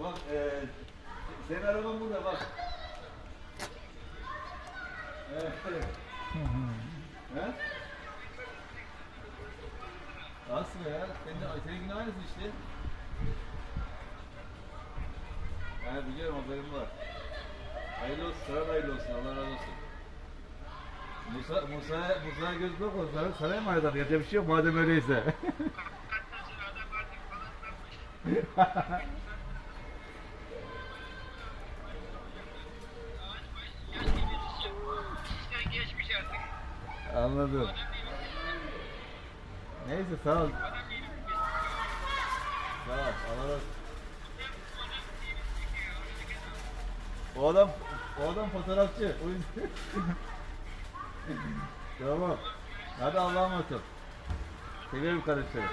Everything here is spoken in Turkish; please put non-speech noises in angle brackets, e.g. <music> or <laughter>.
Bak e, senin araban burada bak. Evet. He? Aslında ya. Senin, seninkinin aynısı işte. Ha biliyorum haberim var. Hayırlı olsun, sana hayırlı olsun. Allah razı olsun. Musa, Musa, Musa'ya göz bakma. Sana, sana emanet abi. Yapacak bir şey yok madem öyleyse. <laughs> <laughs> Anladım. Neyse sağ ol. Sağ ol. Olsun. O adam, o adam fotoğrafçı. <laughs> Tamam. Hadi Allah'a emanet ol. Seviyorum kardeşlerim.